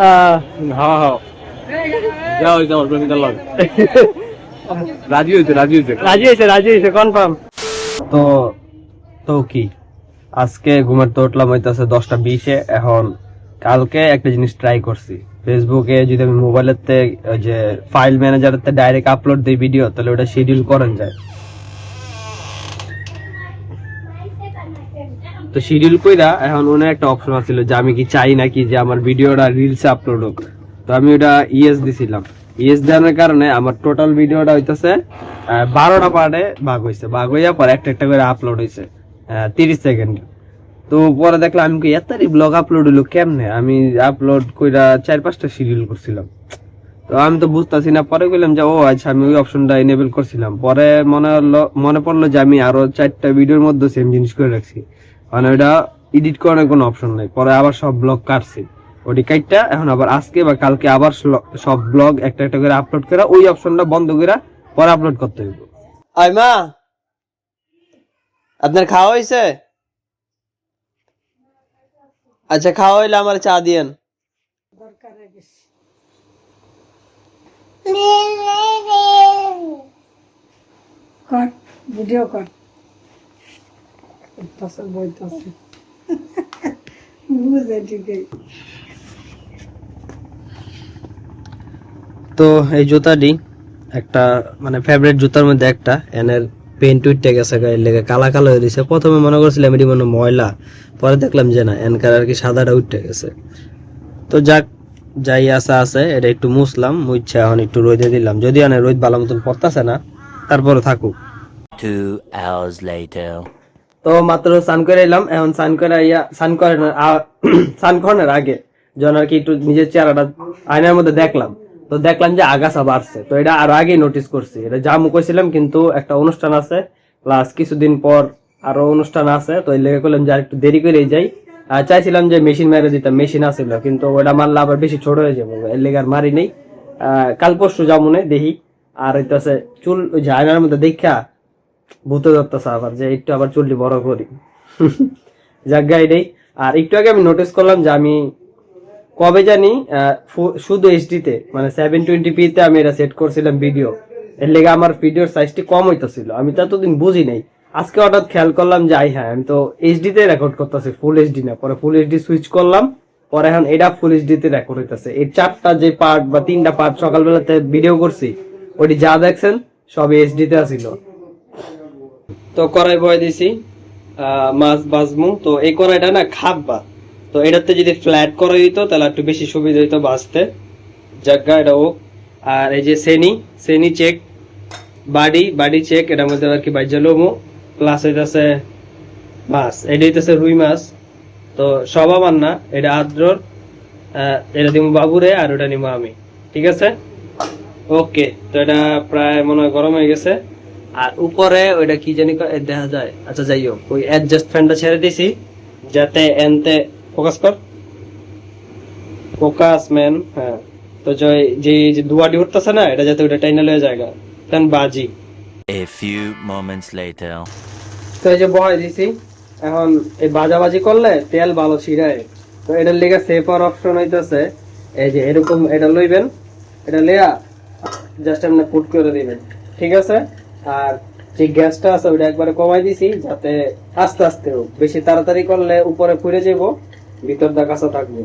আহ, হ্যাঁ। হ্যাঁ আমার প্রেমিকার লগে। রাজি রাজি রাজি হয়েছে রাজি হয়েছে কনফার্ম তো তো কি? আজকে ঘুমের তো উঠলাম হইতেছে দশটা বিশে। এখন কালকে একটা জিনিস ট্রাই করছি। ফেসবুকে যদি আমি মোবাইলের তে ওই যে ফাইল ম্যানেজারের ডাইরেক্ট আপলোড দিই ভিডিও তাহলে ওটা শিডিউল করেন যায়। তো শিডিউল কইরা এখন ওনে একটা অপশন আছিল যে আমি কি চাই নাকি যে আমার ভিডিওটা রিলসে আপলোড হোক। তো আমি ওটা ইএস দিছিলাম। ইএস দেওয়ার কারণে আমার টোটাল ভিডিওটা হইতেছে বারোটা পার্টে ভাগ হয়েছে ভাগ হইয়া পর একটা একটা করে আপলোড হয়েছে তিরিশ সেকেন্ড তো পরে দেখলাম আমি কি এতারি ব্লগ আপলোড হইল কেমনে? আমি আপলোড কইরা চার পাঁচটা শিডিউল করছিলাম। তো আমি তো বুঝতেছি না, পরে কইলাম যে, ও আচ্ছা আমি ওই অপশনটা এনেবল করছিলাম। পরে মনে হলো, মনে পড়ল যে আমি আরও চারটা ভিডিওর মধ্যে সেম জিনিস করে রাখছি। মানে ওটা এডিট করার কোনো অপশন নাই। পরে আবার সব ব্লগ কাটছি। ওটি কাইটটা এখন আবার আজকে বা কালকে আবার সব ব্লগ একটা একটা করে আপলোড করে ওই অপশনটা বন্ধ করে পরে আপলোড করতে হইব। আই মা আপনার খাওয়া হয়েছে আচ্ছা খাওয়া হইলে আমার চা দিয়েন। ভিডিও কর। বইতাছে বইতাছে। বুঝে ঠিকই। তো এই জুতাটি একটা মানে ফেভারিট জুতার মধ্যে একটা এনের পেন্ট উঠতে গেছে গায়ের লেগে কালা কালো হয়ে দিছে। প্রথমে মনে করছিলাম এটি মনে ময়লা পরে দেখলাম যে না এনকার আর কি সাদাটা উঠতে গেছে। তো যাক যাই আসা আছে এটা একটু মুছলাম মুছছে এখন একটু রোদে দিলাম। যদি আনে রোদ ভালো মতন পড়তাছে না তারপরে থাকুক। Two hours later. তো মাত্র স্নান করে এলাম। এখন স্নান করে ইয়া স্নান করার আ- স্নান করানোর আগে যখন আর কি একটু নিজের চেহারাটা আয়নার মধ্যে দেখলাম। তো দেখলাম যে আগাছা বাড়ছে। তো এটা আরও আগেই নোটিস করছি। এটা যা মুখেছিলাম কিন্তু একটা অনুষ্ঠান আছে। প্লাস কিছুদিন পর আরও অনুষ্ঠান আছে। তো এই লেগে করলাম যে আর একটু দেরি করে যাই। আর চাইছিলাম যে মেশিন মেরে দিতাম মেশিন আসছিল কিন্তু ওটা মারলে আবার বেশি ছোট হয়ে যাবে এর লেগে আর মারি নেই। কাল পরশু না, দেখি। আর হইতাছে চুল ওই যে আয়নার মধ্যে দেখা আবার যে একটু আবার বড় করি। আর একটু আগে আমি নোটিস করলাম যে আমি কবে জানি শুধু এইচডিতে মানে সেভেন টোয়েন্টি পিতে আমি এটা সেট করছিলাম ভিডিও এর লেগে আমার ভিডিওর সাইজটি কম হইতেছিল। আমি তো এতদিন বুঝি নাই। আজকে হঠাৎ খেয়াল করলাম যে আই হ্যাঁ আমি তো এইচডিতে রেকর্ড করতেছি ফুল এইচডি না। পরে ফুল এইচডি সুইচ করলাম। পরে এখন এটা ফুল এইচডিতে রেকর্ড হইতেছে। এই চারটা যে পার্ট বা তিনটা পার্ট সকালবেলাতে ভিডিও করছি, ওটি যা দেখছেন সব এইচডিতে আসিল তো কড়াই বয়ে দিছি মাছ বাজমু। তো এই কড়াইটা না খাপবা তো এটাতে যদি ফ্ল্যাট করা দিত তাহলে একটু বেশি সুবিধা হইতো বাজতে জায়গা এটা ও আর এই যে সেনি সেনি চেক বাডি বাডি চেক এটার মধ্যে আর কি বাইজা লোমো প্লাস হইতেছে মাছ। এটা হইতেছে রুই মাছ। তো সব আমার না এটা আদ্রর। আহ, এটা দিব বাবুরে আর ওটা নিবো আমি। ঠিক আছে? ওকে তো এটা প্রায় মনে হয় গরম হয়ে গেছে। আর উপরে ওইটা কি জানি দেখা যায়। আচ্ছা যাই হোক ওই অ্যাডজাস্ট ফ্যানটা ছেড়ে দিছি যাতে এনতে ফোকাস কর। ফোকাস ম্যান হ্যাঁ। তো যে- যে যে দুয়াটি উঠতেছে না এটা যাতে ওইটা টাইনা লয়ে জায়গা ফ্যান বাজি। A few moments later. তো এই যে বহাই দিছি এখন এই বাজাবাজি করলে তেল ভালো ছিড়ায়। তো এটার লেগে সেফার অপশন হইতেছে এই যে এরকম এটা লইবেন এটা লেয়া জাস্ট এমনি পুট করে দিবেন। ঠিক আছে? আর যে গ্যাসটা আছে ওটা একবারে কমাই দিছি যাতে আস্তে আস্তে হোক। বেশি তাড়াতাড়ি করলে উপরে ফুরে যাব ভিতর দা কাঁচা থাকবে।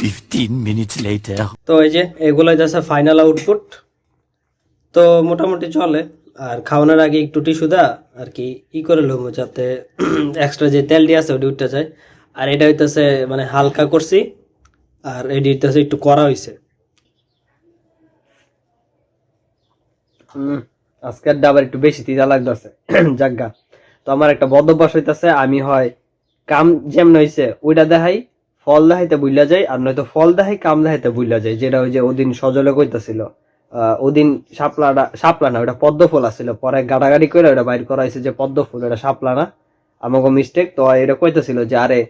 Fifteen minutes later. তো এই যে এগুলো যাচ্ছে ফাইনাল আউটপুট তো মোটামুটি চলে। আর খাওয়ানোর আগে একটু টিস্যু দা আর কি ই করে লমো যাতে এক্সট্রা যে তেলটি আছে ওটি উঠতে যায় আর এটা হইতেছে মানে হালকা করছি আর এটি হইতেছে একটু করা হইছে। হুম, আজকের ডাবার একটু বেশি তিতা লাগতেছে। জাগা তো আমার একটা বদ অভ্যাস হইতেছে, আমি হয় কাম যেমন হইছে ওইটা দেখাই, ফল দেখাইতে বুইলা যায় আর নয়তো ফল দেখাই, কাম দেখাইতে বুইলা যায় যেটা ওই যে ওদিন সজলে কইতাছিল। ওদিন শাপলাটা শাপলা না ওটা পদ্ম ফুল আসছিল পরে গাড়াগাড়ি করে ওটা বাইর করা হয়েছে যে পদ্ম ফুল ওটা শাপলা না আমাকে মিস্টেক তো এটা কইতেছিল যে, আরে,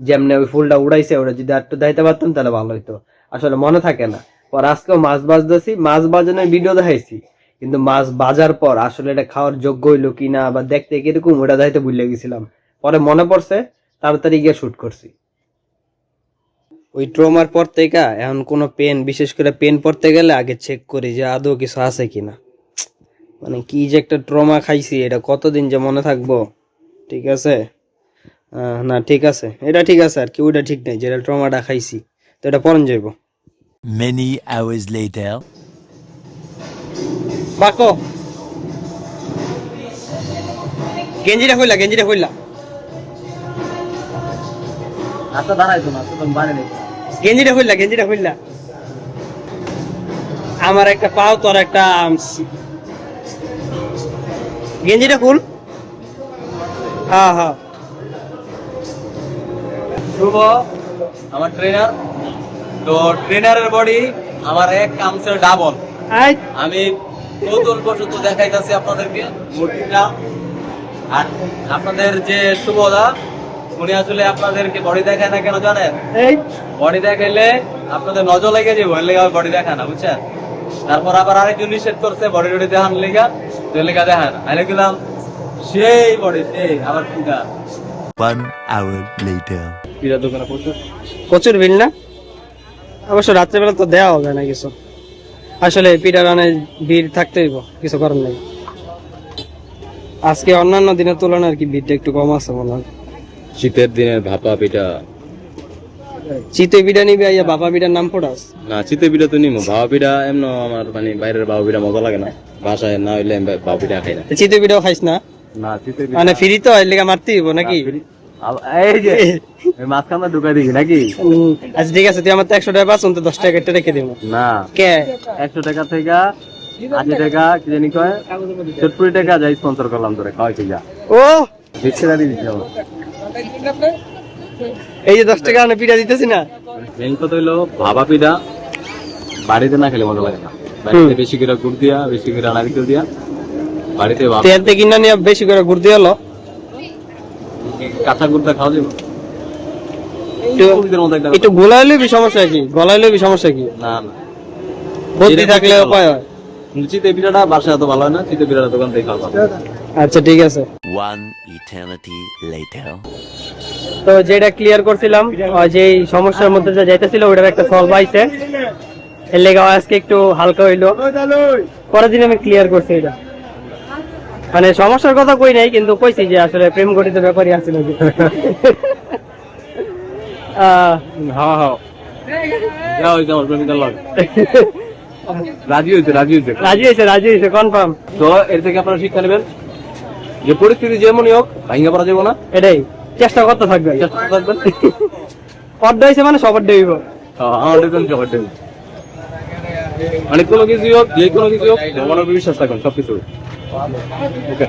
যেমনে ওই ফুলটা উড়াইছে ওটা যদি একটু দেখাইতে পারতাম, তাহলে ভালো হইতো। আসলে মনে থাকে না। পর আজকেও মাছ বাজতেছি, মাছ বাজানোর ভিডিও দেখাইছি। কিন্তু মাছ বাজার পর আসলে এটা খাওয়ার যোগ্য হইল কিনা বা দেখতে কীরকম, ওটা দেখাইতে ভুলে গেছিলাম। পরে মনে পড়ছে, তাড়াতাড়ি গিয়ে শুট করছি। ওই ট্রমার পর থেকে এখন কোনো পেন বিশেষ করে পেন পড়তে গেলে আগে চেক করি যে আদৌ কিছু আছে কিনা। মানে কি যে একটা ট্রমা খাইছি, এটা কতদিন যে মনে থাকব? ঠিক আছে? না, ঠিক আছে। এটা ঠিক আছে আর কি, ওইটা ঠিক নেই, যেটা ট্রমাটা খাইছি, তো এটা পরন যাইব। Many hours later. বাকো। গেঞ্জিটা কইলা গেঞ্জিটা কইলা আচ্ছা দাঁড়াইতো না আচ্ছা তুমি নিচ্ছি গেঞ্জিটা খুললা গেঞ্জিটা খুললা। আমার একটা পাও তোর একটা আর্মস গেঞ্জিটা খুল। হ্যাঁ হ্যাঁ। শুভ আমার ট্রেনার তো ট্রেনারের বডি আমার এক কামসের ডাবল আমি বসত দেখাইতেছি আপনাদেরকে। মূর্তিটা। আর আপনাদের যে শুভদা উনি আসলে আপনাদেরকে বডি দেখায় না কেন জানেন? বডি দেখাইলে আপনাদের নজর লেগে যাবে ওই লেগে বডি দেখায় না বুঝছেন? তারপর আবার আরেকজন নিষেধ করছে বডি টডি দেখান লেগা তো লেগা দেখায় না। আমি গেলাম সেই বডি সেই আবার কিনা One hour later. প্রচুর প্রচুর ভিড় না? অবশ্য রাত্রেবেলা তো দেওয়া হবে না কিছু। আসলে পিঠা রানে ভিড় থাকতে হইব কিছু করার নেই। আজকে অন্যান্য দিনের তুলনায় আর কি ভিড়টা একটু কম আছে মনে হয়। শীতের দিনের ভাপা পিঠা। চিতে পিঠা নিবি আইয়া বাবা পিঠার নাম পড়াস? না শীতের পিঠা তো নিমো। ভাপা পিঠা এমন আমার মানে বাইরের ভাপা পিঠা মজা লাগে না। বাসায় না হইলে ভাপা পিঠা খাই না। চিতে পিঠাও খাইস না? না শীতের মানে ফ্রি তো এর লেগে মারতে হইব নাকি? এই যে মাঝখানে ঢুকাই দিবি নাকি? আচ্ছা ঠিক আছে তুই আমার তো একশো টাকা তো দশ টাকা কেটে রেখে দিব। না। কে? একশো টাকা থেকে আশি টাকা কি জানি কয়? সত্তর টাকা যাই স্পন্সর করলাম তোরে খাওয়াই যা ও! রিক্সা দিয়ে দিচ্ছি এই যে দশ টাকা আমি পিঠা দিতেছি না। মেন কথা হইল ভাবা পিঠা বাড়িতে না খেলে মজা লাগে না। বাড়িতে বেশি করে গুড় দিয়া বেশি করে নারিকেল দিয়া বাড়িতে তেল কিনা নিয়ে বেশি করে গুড় দিয়ে হলো। কাঁচা গুড়টা খাওয়া যাবে? একটু- সমস্যা কি? সমস্যা কি? না না। থাকলে উপায় হয়। চিতে পিঠাটা বাসায় এত ভালো হয় না চিতে পিঠাটা দোকান থেকে খাওয়া আচ্ছা ঠিক আছে। One eternity later. তো যেটা ক্লিয়ার করছিলাম যে সমস্যার মধ্যে যে যাইতেছিল ওটার একটা সলভ আইছে এর লেগে আজকে একটু হালকা হইল। পরের দিন আমি ক্লিয়ার করছি এটা। মানে সমস্যার কথা কই নাই কিন্তু কইছি যে আসলে প্রেম গঠিত ব্যাপারই আছে নাকি আহ, হ্যাঁ হ্যাঁ। যা হয়েছে আমার প্রেমিকার লগ। রাজি হয়েছে রাজি হয়েছে রাজি হয়েছে রাজি হয়েছে কনফার্ম তো এর থেকে আপনারা শিক্ষা নেবেন যে পরিস্থিতি যেমনই হোক ভাঙ্গা পড়া যাব না। এটাই চেষ্টা করতে থাকবে। চেষ্টা হয়েছে মানে সবার দেব দেখুন সবার টাইম মানে কোনো কিছু হোক যে কোনো কিছু হোক ভগবানের বিশ্বাস থাকুন সবকিছু। ওকে